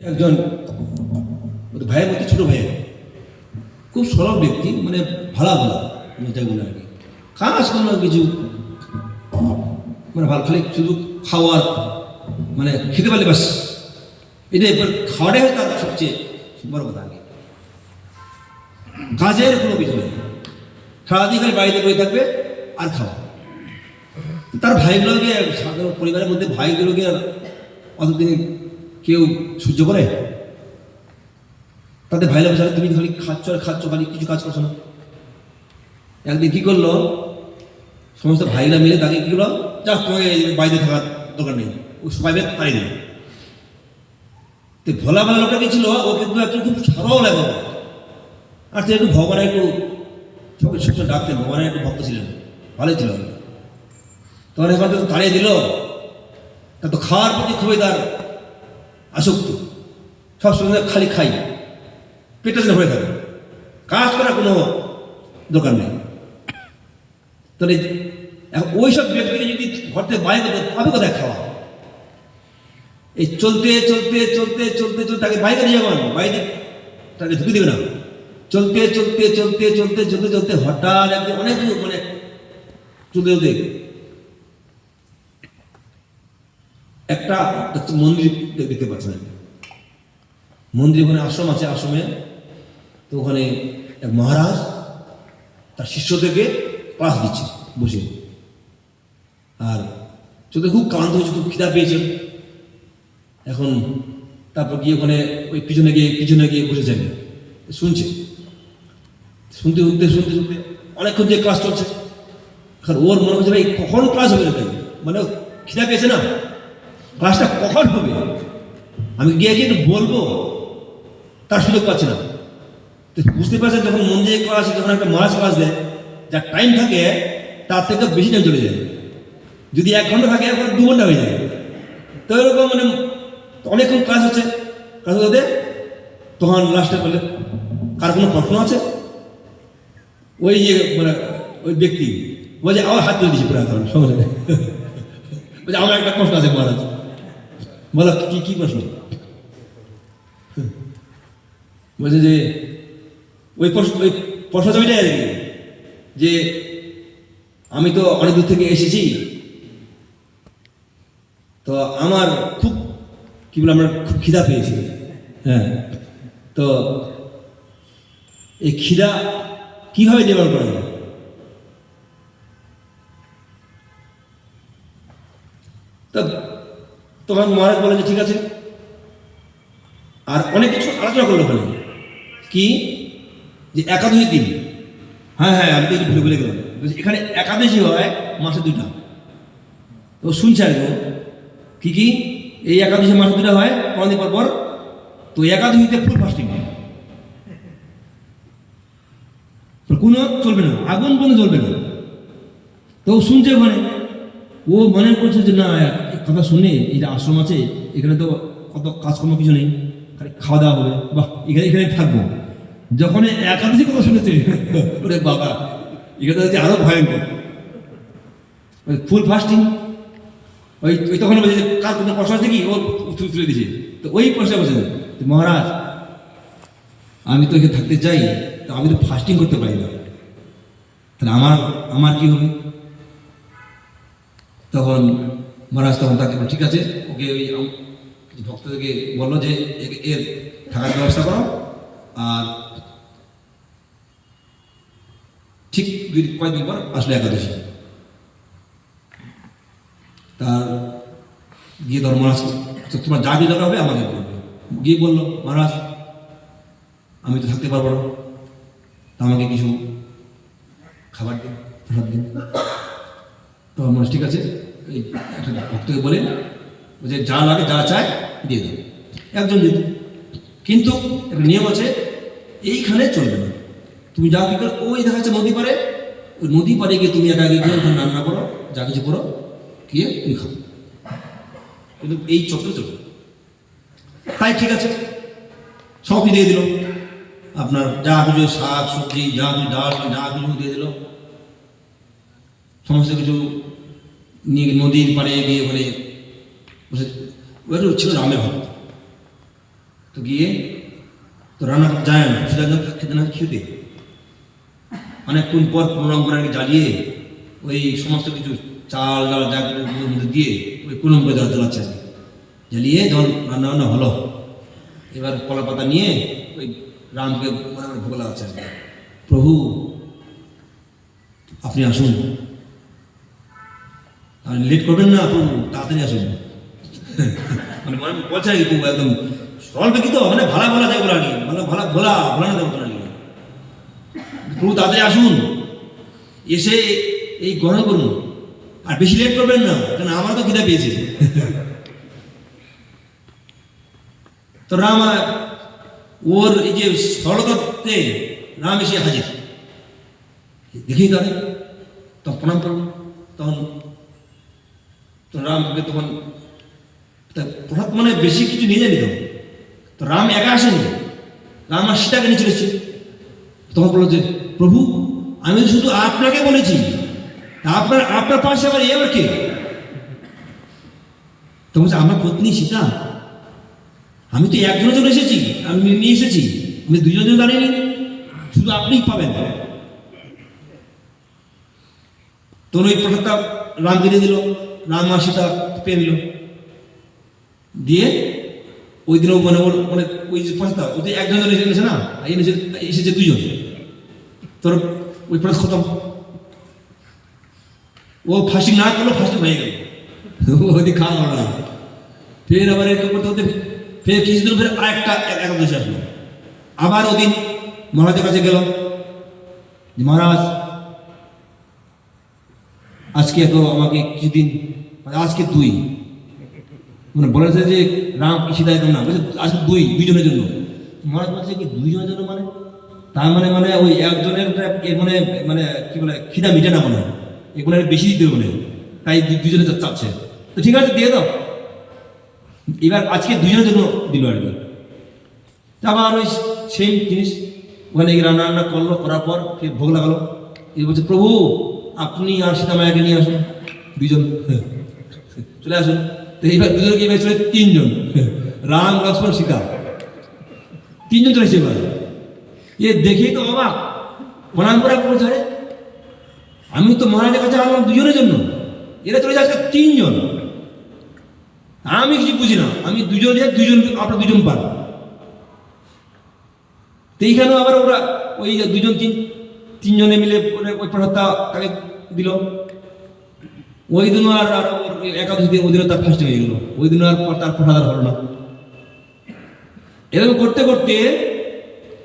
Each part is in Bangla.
একজন ভাইয়ের মধ্যে ছোট ভাইয়ের খুব সরল ব্যক্তি মানে ভাড়া ভাড়া যেটা বলে আর কি। কাজ কোনো কিছু? মানে ভালো খালি শুধু খাওয়ার মানে খেতে পারলে বাস এটা এবার খাওয়াটাই হয় তার সবচেয়ে বড় কথা আগে কাজের কোনো কিছু নেই। সারাদিন খালি বাড়িতে বসে থাকবে আর খাওয়া। তার ভাইগুলোকে, সাধারণ পরিবারের মধ্যে ভাইগুলোকে আর অতদিন কেউ সহ্য করে? তাদের ভাইরা বেচারা তুমি খালি খাচ্ছ আর খাচ্ছ, খালি কিছু কাজ করছ না। একদিন কি করল? সমস্ত ভাইরা মিলে তাকে কি করল? যা, তোমাকে বাইরে থাকার দরকার নেই। ও সবাই তাড়িয়ে দিল। তো ভোলা লোকটা কি ছিল? ও কিন্তু একটু খুব সরল এখন আর সে একটু ভগবানের একটু সবাই সবসময় ডাকতেন, ভগবানের একটু ভক্ত ছিলেন। ভালোই ছিল। তখন এখন তো তাড়িয়ে দিল। তা তো খাওয়ার প্রতি খুবই তার আসক্তি। সবসময় খালি খাই। পেটে যেন হয়ে থাকে। কাজ করার কোনো দরকার নেই। তাহলে ওই সব ব্যক্তিকে যদি ঘর থেকে বাইরে পাবে কোথায় খাওয়া এই চলতে চলতে চলতে চলতে চলতে তাকে বাইরে নিয়ে যাবেন বাইরে তাকে ঢুকে দেবে না। চলতে চলতে চলতে চলতে চলতে চলতে হঠাৎ একদিন অনেক মানে চলতে চলতে একটা মন্দির দেখতে পাচ্ছেন। মন্দির ওখানে আশ্রম আছে, আশ্রমে। তো ওখানে এক মহারাজ তার শিষ্য থেকে ক্লাস দিচ্ছে বসে। আর চোখে খুব ক্লান্ত হয়েছে, খুব খিদা পেয়েছে। এখন তারপর গিয়ে ওখানে ওই পিছনে গিয়ে পিছনে গিয়ে বসে যাবে শুনছে। শুনতে শুনতে শুনতে শুনতে অনেকক্ষণ যে ক্লাস চলছে। এখন ওর মনে হচ্ছে ভাই কখন ক্লাস হবে এটা মানে খিদা পেয়েছে না? ক্লাসটা কখন হবে? আমি গিয়ে গিয়ে বলব, তার সুযোগ পাচ্ছে না। তো বুঝতে পারছেন, যখন মন্দিরে ক্লাস যখন একটা মহারাজ ক্লাস দেয় যার টাইম থাকে, তার থেকে বেশি টাইম চলে যায়। যদি এক ঘণ্টা থাকে এখন দু ঘণ্টা হয়ে যায়। তো এরকম মানে অনেকক্ষণ ক্লাস হচ্ছে। ক্লাস হতে তখন লাস্টে বলে কার কোনো প্রশ্ন আছে? ওই যে মানে ওই ব্যক্তি বলছে আমার হাত তুলে দিয়েছি। পুরো সঙ্গে বলছে আমার একটা প্রশ্ন আছে মহারাজ। বলো কি কি প্রশ্ন বলছে যে ওই প্রশ্ন ওই প্রশ্নটা ওইটাই আর কি যে আমি তো অনেক দূর থেকে এসেছি তো আমার খুব কি বলে আমরা খুব খিদা পেয়েছি হ্যাঁ তো এই খিদা কীভাবে নিবারণ করা যায় তা তখন মহারাজ বলে যে ঠিক আছে? আর অনেক কিছু আলোচনা করল ওখানে। কি? যে একাদশী দিন। হ্যাঁ হ্যাঁ আমি তো ভুলে ভুলে গেলাম। এখানে একাদশী হয় মাসে দুটা তো শুনছে আর কি। কি এই একাদশী মাসে দুটা হয় পনেরো পর পর তো একাদশীতে ফুল ফাস্টিং। কোনো চলবে না, আগুন কোনো জ্বলবে না। তো শুনছে ওখানে। ও মনে করছে যে না কথা শুনে যে আশ্রম আছে এখানে তো কত কাজকর্ম কিছু নেই খালি খাওয়া দাওয়া হবে। বাহ এখানে এখানে থাকব। যখন একাদশী কথা শুনেছে ওরে বাবা এখানে হচ্ছে আরও ভয়ঙ্কর। ফুল ফাস্টিং ওই ওই তখন বলছে যে, কার কোনো প্রশ্ন আছে কি? ও তুলে তুলে দিয়েছে। তো ওই বলছে যে, মহারাজ আমি তো এখানে থাকতে চাই তো আমি তো ফাস্টিং করতে পারি না। তাহলে আমার আমার কি হবে? তখন মহারাজ তখন তাকে ঠিক আছে, ওকে ওই ভক্তদেরকে বলল যে এর থাকার ব্যবস্থা করো। আর ঠিক দুই, কয়েকদিন পর আসলে একাদশী। তার গিয়ে ধর, মহারাজ তোমার যা কিছু হবে, আমাকে বলবে। গিয়ে বলল, মহারাজ, আমি তো থাকতে পারব না। আমাকে কিছু খাবার দিন, প্রসাদ দিন। তো মহারাজ, ঠিক আছে একটা ভক্তকে বলে যে যা লাগে, যা চায়, দিয়ে দেবে একজন দিত কিন্তু একটা নিয়ম আছে, এইখানে চলবে না। তুমি যা কি করো, ওই দেখা যাচ্ছে নদী পারে ওই নদী পারে গিয়ে তুমি একা গিয়ে ওখানে রান্না করো, যা কিছু করো, গিয়ে তুমি খাও। কিন্তু এই চক্র চলবে তাই ঠিক আছে, সবই দিয়ে দিল। আপনার যা কিছু শাক, সবজি, যা কিছু ডাল, যা কিছু দিয়ে দিল। সমস্ত কিছু নদীর পাড়ে গিয়ে ওখানে বসে ওটা ছিল রামের ভক্ত তো গিয়ে তো রান্না করতে যায় না সেটা একদম খেতে না খেতে অনেকক্ষণ পর প্রণাম করে জ্বালিয়ে ওই সমস্ত কিছু চাল ডাল যা কিছু ওর মধ্যে দিয়ে ওই কুলম করে জ্বালা জ্বালাচ্ছে আর কি। জ্বালিয়ে যখন রান্না বান্না হলো এবার কলা পাতা নিয়ে ওই রামকে মনে মনে ভোগ লাগাচ্ছে আর কি। প্রভু আপনি আসুন আর লেট করবেন না প্রভু তাড়াতাড়ি আসুন। মানে মনে বলছে আর কি খুব একদম সরল ব্যক্তি তো? মানে ভালা বলা যায় বলা নিয়ে মানে ভালা ভোলা ভোলা না দেবো আর কি প্রভু তাড়াতাড়ি আসুন। এসে এই গ্রহণ করুন। আর বেশি লেট করবেন না কারণ আমার তো খিদা পেয়েছে। তো রাম ওর এই যে সরলতাতে রাম এসে হাজির। দেখি তাদের। তখন প্রণাম করব। তখন রামকে তখন তা প্রভাত মানে বেশি কিছু নিয়ে যায়নি তো তো রাম একা আসেনি। রাম আর সীতাকে নিয়ে চলেছে। তখন বলল যে, প্রভু, আমি শুধু আপনাকে বলেছি। আপনার আপনার পাশে আবার এ আবার কে? তো বলছে, আমার পত্নী সীতা। আমি তো একজনের জন্য এসেছি। আমি নিয়ে এসেছি। আমি দুজনের জন্য দাঁড়িয়ে শুধু আপনিই পাবেন। তখন ওই প্রসাদটা রাম দিয়ে দিল। রাম সীতা পেয়ে দিল দিয়ে ওই দিনও মানে মানে ওই যে প্রসাদটা ওই একজন জন এসেছে না এনেছে এসেছে দুজন। তোর ওই প্রসাদ খতম। ও ফাঁসি না করল, ফাঁসি হয়ে গেল। ওদি খাওয়া না। ফের আবার এরকম করতে করতে ফের কিছুদিন ফের আরেকটা একাদশী আসলো। আবার ওদিন মহারাজের কাছে গেল। মহারাজ আজকে তো আমাকে কিছুদিন মানে আজকে দুই। মানে বলেছে যে রাম কৃষি একদম না আজকে দুই, দুইজনের জন্য। মহারাজ বলছে কি দুইজনের জন্য মানে? তার মানে মানে ওই একজনের মানে মানে কি বলে, খিদা মিটে না মনে এগুলো বেশি দিতে হবে তাই দুজনে চাচ্ছে। তো ঠিক আছে, দিয়ে দাও। এবার আজকে দুজনের জন্য দিল আর কি। আবার ওই সেম জিনিস। ওখানে রান্না রান্না করল, করার পর ফির ভোগ লাগালো। এই বলছে, প্রভু আপনি আর সীতা মায়াকে নিয়ে আসুন। দুজন চলে আসুন। তো এইবার দুজনকে এবার চলে তিনজন রাম, লক্ষ্মণ, সীতা। তিনজন চলে এসেছে এবার। এ দেখেই তো অবাক। প্রণাম করা আরে আমি তো মহারাজের কাছে আসলাম দুজনের জন্য। এরা চলে যাচ্ছে তিনজন। আমি কিছু বুঝি না। আমি দুজন দিয়ে দুজন আপনার দুজন পান। এইখানেও আবার ওরা ওই দুজন তিন তিনজনে মিলে ওই প্রসাদটা তাকে দিল। ওই দিনও আর আর ওর একাদশী দিন, ওই দিনও তার ফার্স্ট হয়ে গেল। ওই দিনও আর তার প্রসাদ আর হলো না। এরকম করতে করতে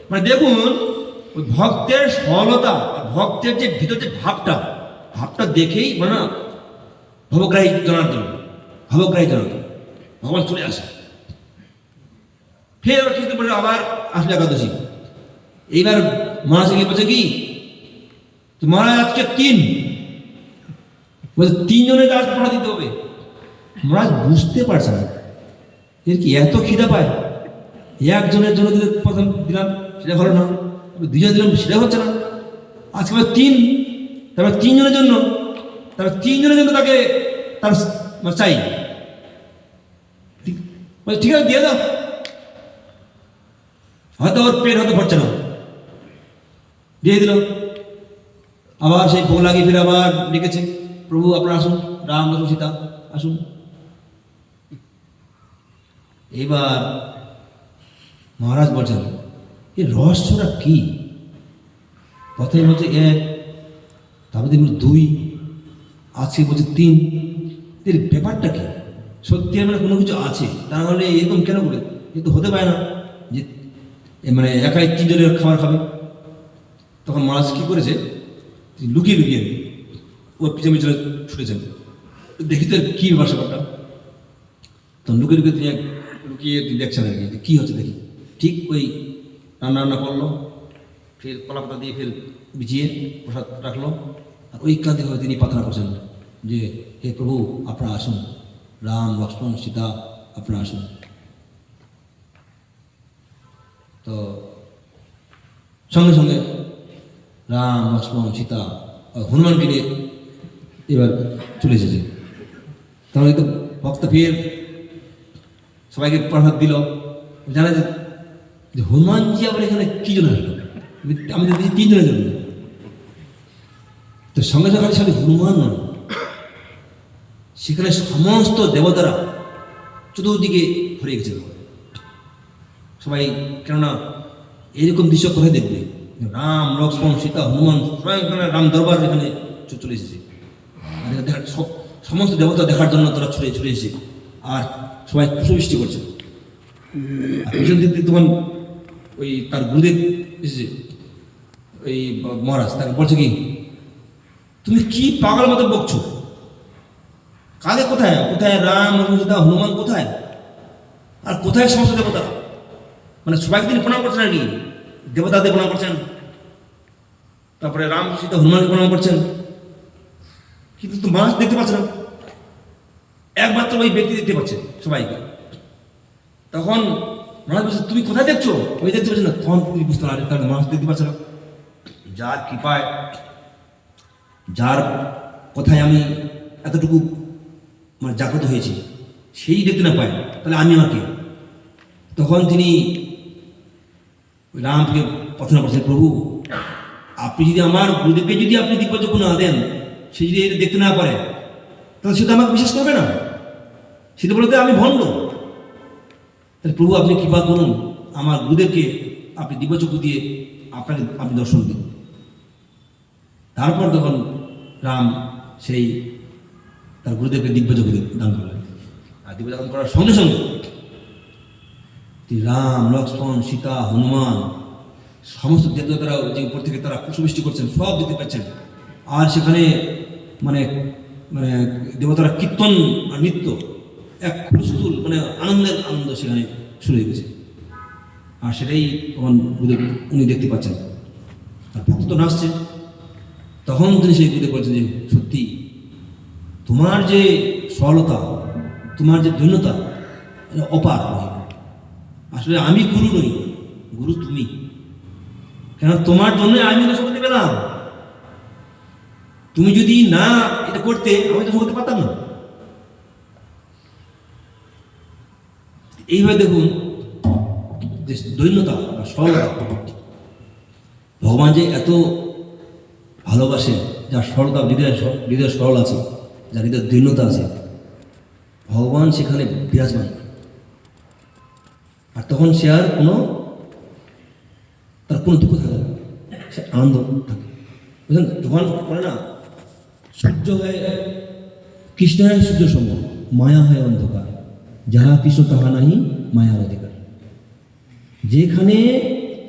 মানে দেখুন, ওই ভক্তের সরলতা ভক্তের যে ভিতর যে ভাবটা ভাবটা দেখেই মানে ভবগ্রাহী জনার্দন ভবগ্রাহী জনার্দন, ভগবান চলে আসে। ফের পরে আবার আসলে একাদশী। এইবার গিয়ে বলছে কি তো মহারাজ, আজকে তিন। বলছে, তিনজনের কাজ পড়া দিতে হবে। মহারাজ, বুঝতে পারছে না। এর কি এত খিদা পায়? একজনের জন্য দিলে প্রথম দিলাম, সেটা হলো না। দুজন দিলাম সেটা হচ্ছে না। আজকে তিন। তারপর তিনজনের জন্য, তারপর তিনজনের জন্য তাকে তার মানে চাই। ঠিক- আছে, দিয়ে দাও। হয়তো ওর পেট হয়তো ভরছে না। দিয়ে দিল। আবার সেই ভোগ লাগিয়ে ফিরে আবার ডেকেছে। প্রভু, আপনার আসুন। রাম লক্ষ্মণ সীতা, আসুন। এবার মহারাজ বলছেন এই রহস্যটা কি? কথাই বলছে এক তারপরে দেখুন দুই আজকে বলছে তিন। এর ব্যাপারটা কি? সত্যি মানে কোনো কিছু আছে? তা নাহলে এরকম কেন করে? এ তো হতে পারে না যে মানে একাই তিনজনের খাবার খাবে। তখন মহারাজ কী করেছে? লুকিয়ে লুকিয়ে ওর পিছনে পিছনে ছুটেছেন দেখি তো কী ব্যাপার ব্যাপারটা। তখন লুকিয়ে লুকিয়ে তিনি লুকিয়ে দেখছেন আর কি কী হচ্ছে দেখি। ঠিক ওই রান্না রান্না করল, ফের কলা পাতা দিয়ে ফের বিছিয়ে প্রসাদ রাখল, আর ওই কান্তিভাবে তিনি প্রার্থনা করছেন যে, হে প্রভু, আপনারা আসুন। রাম, লক্ষ্মণ, সীতা, আপনারা আসুন। তো সঙ্গে সঙ্গে রাম, লক্ষ্মণ, সীতা হনুমানকে নিয়ে এবার চলে এসেছে। তাহলে তো ভক্ত ফের সবাইকে প্রসাদ দিল। জানা যে হনুমানজি আবার এখানে কি জন্য আসলো? আমি তো দেখি তিনজনের জন্য। তো সঙ্গে সঙ্গে সাথে হনুমান নয়। সেখানে সমস্ত দেবতারা চতুর্দিকে ভরে গেছে। সবাই কেননা এরকম দৃশ্য কোথায় দেখবে? রাম লক্ষ্মণ সীতা হনুমান এখানে রাম দরবার এখানে চলে এসেছে। সব- সমস্ত দেবতা দেখার জন্য তারা ছড়ে ছড়ে এসেছে। আর সবাই কুশবৃষ্টি করছে। পিছন তখন ওই তার গুরুদেব এসেছে। ওই মহারাজ, তাকে বলছে কি, তুমি কি পাগল মতো বকছো? কালে কোথায়? কোথায় রাম সীতা হনুমান, কোথায়? আর কোথায় সমস্ত দেবতা মানে সবাইকে তিনি প্রণাম করছেন আর কি। দেবতাদের প্রণাম করছেন। তারপরে রাম সীতা হনুমানকে প্রণাম করছেন। কিন্তু তো মানুষ দেখতে পাচ্ছে না। একমাত্র ওই ব্যক্তি দেখতে পাচ্ছে সবাইকে। তখন মানুষ বলছে তুমি কোথায় দেখছ? আমি দেখতে পাচ্ছি না। তখন তুমি বুঝতে পারলে তাহলে মানুষ দেখতে পাচ্ছে না। যার কৃপায়, যার কথায় আমি এতটুকু মানে জাগ্রত হয়েছি, সেই দেখতে না পায়। তাহলে আমি আমাকে তখন তিনি রামকে প্রার্থনা করছেন প্রভু, আপনি যদি আমার গুরুদেবকে যদি আপনি দিব্যযোগ্য না দেন, সে যদি এটা দেখতে না পারে, তাহলে সে তো আমাকে বিশ্বাস করবে না। সে তো বলতে আমি ভণ্ড। তাহলে প্রভু, আপনি কৃপা করুন, আমার গুরুদেবকে আপনি দিব্যচক্ষু দিয়ে আপনাকে আপনি দর্শন দিন। তারপর তখন রাম সেই তার গুরুদেবকে দিব্যচক্ষু দান করলেন। আর দিব্য দান করার সঙ্গে সঙ্গে রাম, লক্ষ্মণ, সীতা, হনুমান, সমস্ত দেবতারা যে উপর থেকে তারা পুষ্পবৃষ্টি করছেন, সব দেখতে পাচ্ছেন। আর সেখানে মানে মানে দেবতারা কীর্তন আর নৃত্য, এক হুলস্থুল মানে আনন্দের আনন্দ সেখানে শুরু হয়ে গেছে। আর সেটাই তখন উনি দেখতে পাচ্ছেন। আর ভক্ত তো নাচছে তখন তিনি সেই গুরুদেব বলছেন যে, সত্যি, তোমার যে সরলতা, তোমার যে দৈন্যতা, এটা অপার মহিমা। আসলে আমি গুরু নই। গুরু তুমি। কেন তোমার জন্য আমি তো সঙ্গতি পেলাম তুমি যদি না এটা করতে, আমি তো সঙ্গতি পারতাম না। এইভাবে দেখুন, যে দৈন্যতা বা সরলতা, ভগবান যে এত ভালোবাসে, যার সরলতা হৃদয় হৃদয় সরল আছে, যার হৃদয় দৈন্যতা আছে, ভগবান সেখানে বিরাজমান। আর তখন সে আর কোনো, তার কোনো দুঃখ থাকে না। সে আনন্দ থাকে। বুঝলেন? যখন বলে না, সূর্য হয় কৃষ্ণ হয় সূর্য সম মায়া হয় অন্ধকার। যাহা কৃষ্ণ, তাহা নাহি, মায়ার অধিকার। যেখানে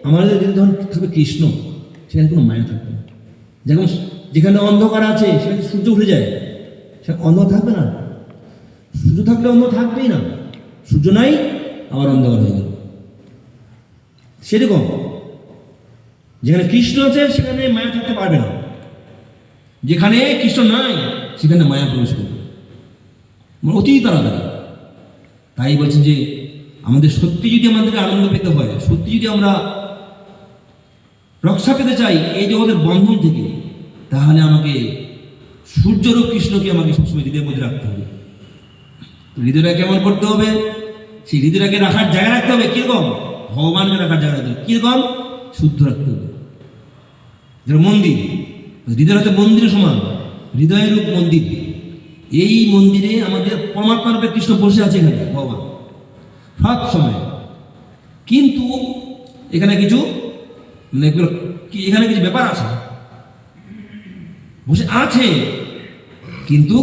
আমাদের যখন থাকবে কৃষ্ণ, সেখানে কোনো মায়া থাকবে না। যেমন যেখানে অন্ধকার আছে, সেখানে সূর্য উঠে যায়। সেখানে অন্ধ থাকবে না। সূর্য থাকলে অন্ধ থাকবেই না। সূর্য নাই আবার অন্ধকার হয়ে গেল। সেরকম। যেখানে কৃষ্ণ আছে, সেখানে মায়া থাকতে পারবে না। যেখানে কৃষ্ণ নাই, সেখানে মায়া প্রবেশ করবে। মানে অতি তাড়াতাড়ি। তাই বলছেন যে, আমাদের সত্যি যদি আমাদের আনন্দ পেতে হয়, সত্যি যদি আমরা রক্ষা পেতে চাই এই জগতের বন্ধন থেকে, তাহলে আমাকে সূর্যরূপ কৃষ্ণকে আমাকে সবসময় হৃদয়ের মধ্যে রাখতে হবে। হৃদয়টা কেমন করতে হবে? সেই হৃদয়টাকে রাখার জায়গা রাখতে হবে, কীরকম? ভগবানকে রাখার জায়গা রাখতে হবে। কীরকম? শুদ্ধ রাখতে হবে। যেমন মন্দির, হৃদয় হচ্ছে মন্দিরের সমান, হৃদয়ের রূপ মন্দির। এই মন্দিরে আমাদের পরমাত্মা রূপে কৃষ্ণ বসে আছে এখানে, ভগবান। সব সময়। কিন্তু এখানে কিছু মানে এখানে কিছু ব্যাপার আছে। বসে আছে, কিন্তু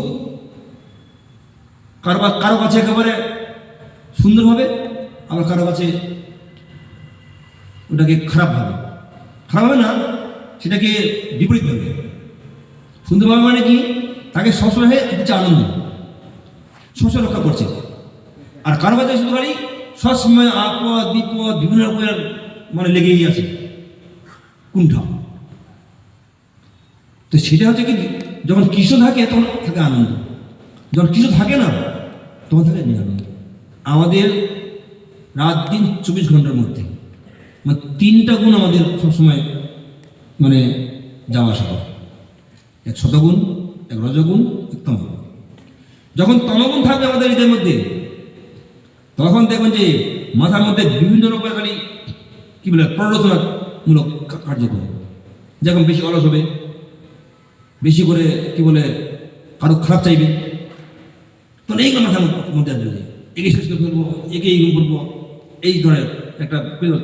কারও কারও কাছে একেবারে সুন্দর হবে আবার কারও কাছে ওটাকে খারাপ হবে খারাপ হবে না, সেটাকে বিপরীত হবে সুন্দরভাবে মানে কি? তাকে সবসময় দিচ্ছে আনন্দ। সবসময় রক্ষা করছে। আর কারও কাছে শুধু খালি সবসময় আপদ, বিপদ, বিভিন্ন রকমের মানে লেগেই আছে। কুণ্ঠা। তো সেটা হচ্ছে কি, যখন কৃষ্ণ থাকে তখন থাকে আনন্দ। যখন কৃষ্ণ থাকে না, তখন থাকে নিরানন্দ। আমাদের রাত দিন চব্বিশ ঘণ্টার মধ্যে। মানে তিনটা গুণ আমাদের সবসময় মানে যাওয়া আসা করে। এক শতগুণ, এক রজগুণ, এক তমগুণ। যখন তমগুণ থাকবে আমাদের হৃদয়ের মধ্যে, তখন দেখবেন যে মাথার মধ্যে বিভিন্ন রকমের খালি কি বলে, প্ররোচনামূলক কার্যক্রম। যেরকম বেশি অলস হবে, বেশি করে কি বলে, কারও খারাপ চাইবে। তাহলে এই মাথার মধ্যে আসবে যে একে শেষ করে ফেলব একে এই করব এই ধরনের একটা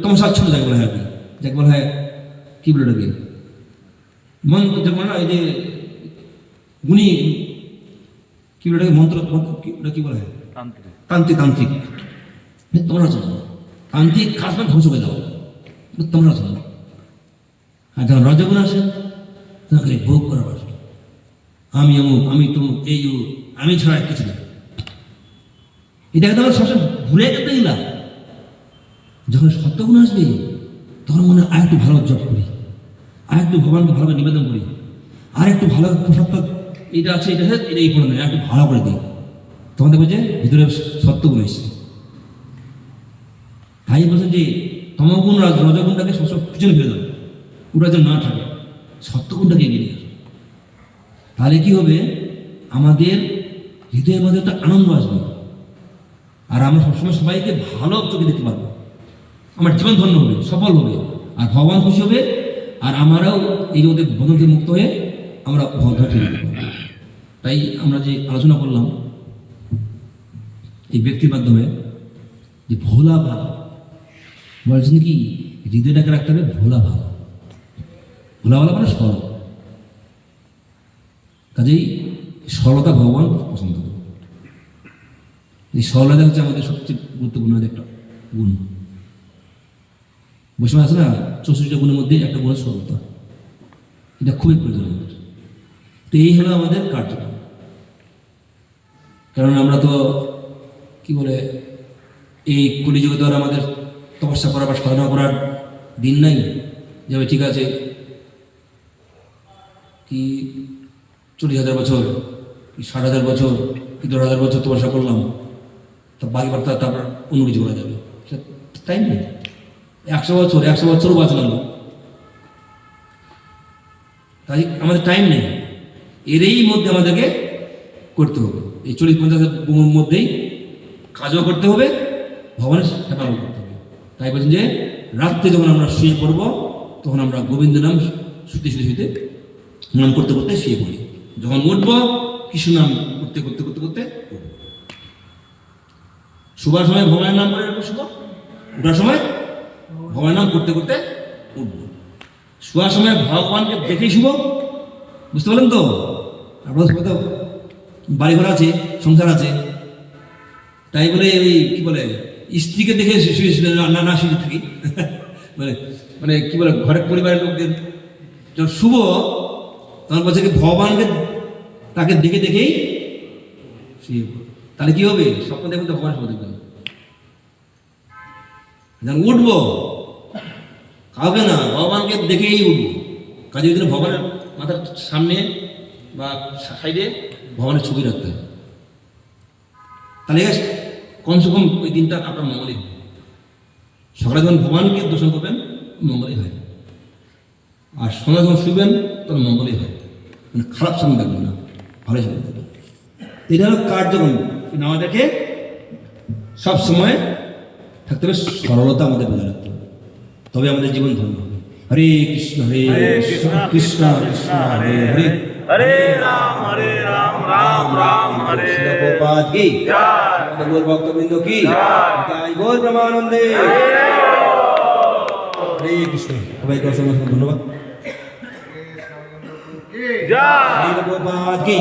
তমসাচ্ছন্ন যাকে বলা হয় আর কি। যাকে বলা হয় কি বলে ওটাকে? মন যেমন না এই যে গুণী কি বলে মন্ত্র ওটা কি বলা হয়? তান্ত্রিক। তান্ত্রিক তোমরা চলো তান্ত্রিক কাজ মানে ধ্বংস করে দাও তোমরা চলো আর যখন রজগুণ আসে তখন ভোগ আসে আমি অমুক আমি তমুক এই আমি ছাড়া কিছু না এটাকে তো আমরা সবসময় ভুলে যেতে গেলাম যখন সত্যগুণ আসবে, তখন মনে হয় আর একটু ভালো জব করি আর একটু ভগবানকে ভালো করে নিবেদন করি আর একটু ভালো সত্য এটা আছে এটা আছে এটা এই পড়ে নেই একটু ভালো করে দিই। তখন দেখব যে ভিতরে সত্যগুণ এসছে। তাই বলছেন যে, তমগুণ, রাজ, রজগুণটাকে সবসময় পিছনে ফেলে দাও, ওটা যেন না থাকে, সত্যগুণটাকে এগিয়ে নিয়ে তাহলে কি হবে? আমাদের হৃদয়ের মধ্যে একটা আনন্দ আসবে। আমরা সবসময় সবাইকে ভালো চোখে দেখতে পারব। আমার জীবন ধন্য হবে, সফল হবে, আর ভগবান খুশি হবে, আর আমরাও এই ওদের বন্ধন থেকে মুক্ত হয়ে আমরা ভগবান ফিরে তাই আমরা যে আলোচনা করলাম, এই ব্যক্তির মাধ্যমে, যে ভোলা ভাব বলছেন কি হৃদয়টাকে রাখতে হবে? ভোলা ভাব ভোলা ভালো মানে সরল। কাজেই সরলতা ভগবান পছন্দ করে। এই সরলতা হচ্ছে আমাদের সবচেয়ে গুরুত্বপূর্ণ একটা গুণ। বৈষ্ণব আছে না? চৌষট্টিটা গুণের মধ্যে একটা গুণ সরলতা। এটা খুবই প্রয়োজন আমাদের। তো এই হলো আমাদের কার্যক্রম। কারণ আমরা তো, কি বলে, এই কলিযুগে তো আমাদের তপস্যা করা বা সাধনা করার দিন নাই। যাবে ঠিক আছে, কি চল্লিশ হাজার বছর, কি ষাট হাজার বছর, কি দশ হাজার বছর তপস্যা করলাম। তা বাকি বার্তা তারপর অন্য কিছু করা যাবে। টাইম নেই। একশো বছর, একশো বছরও বাঁচলাম। তাই আমাদের টাইম নেই। এরই মধ্যে আমাদেরকে করতে হবে। এই চল্লিশ পঞ্চাশ বছরের মধ্যেই কাজও করতে হবে, ভগবানের সেবাও করতে হবে। তাই বলছেন যে, রাত্রে যখন আমরা শুয়ে পড়ব, তখন আমরা গোবিন্দ নাম শুতে শুতে শুতে নাম করতে করতে শুয়ে পড়ি। যখন উঠব কৃষ্ণ নাম করতে করতে করতে করতে উঠব। শুবার সময় ভগবানের নাম করে রাখব শুভ? উঠার সময় ভগবানের নাম করতে করতে উঠব। শোয়ার সময় ভগবানকে দেখেই শুভ? বুঝতে পারলেন তো? আপনাদের সবাই তো বাড়ি ঘর আছে, সংসার আছে। তাই বলে ওই কি বলে, স্ত্রীকে দেখে না না শুয়ে থাকি। মানে মানে কি বলে, ঘরের পরিবারের লোকদের। যখন শুভ, তখন বলছে কি, ভগবানকে তাকে দেখে, দেখেই শুয়ে পড়ো। তাহলে কি হবে? স্বপ্ন দেখবেন তো, ভগবান স্বপ্ন দেখবেন উঠবো। কাউকে না, ভগবানকে দেখেই উঠবো। কাজে ওই ভগবানের মাথার সামনে বা সাইডে ভগবানের ছবি রাখতে হবে। তাহলে কমসে কম ওই দিনটা আপনার মঙ্গলই হবে। সকালে যখন ভগবানকে দর্শন করবেন, মঙ্গলই হয়। আর সন্ধ্যা যখন শুবেন তখন মঙ্গলই হয়। মানে খারাপ সময় দেখবেন না ভালো সময় দেখবেন। এটা হলো কার্যক্রম। না আমাদেরকে সবসময় থাকতে হবে সরলতা আমাদের বজায় রাখতে হবে। তবে আমাদের জীবন ধন্য হবে। হরে কৃষ্ণ হরে কৃষ্ণ কৃষ্ণ কৃষ্ণ হরে হরে হরে রাম হরে রাম রাম রাম হরে। গোপাদ কি? গোর ভক্তবৃন্দ কি? তাই গোর ব্রহ্মানন্দে। হরে কৃষ্ণ। সবাইকে অসংখ্য ধন্যবাদ। গোপাদ কি?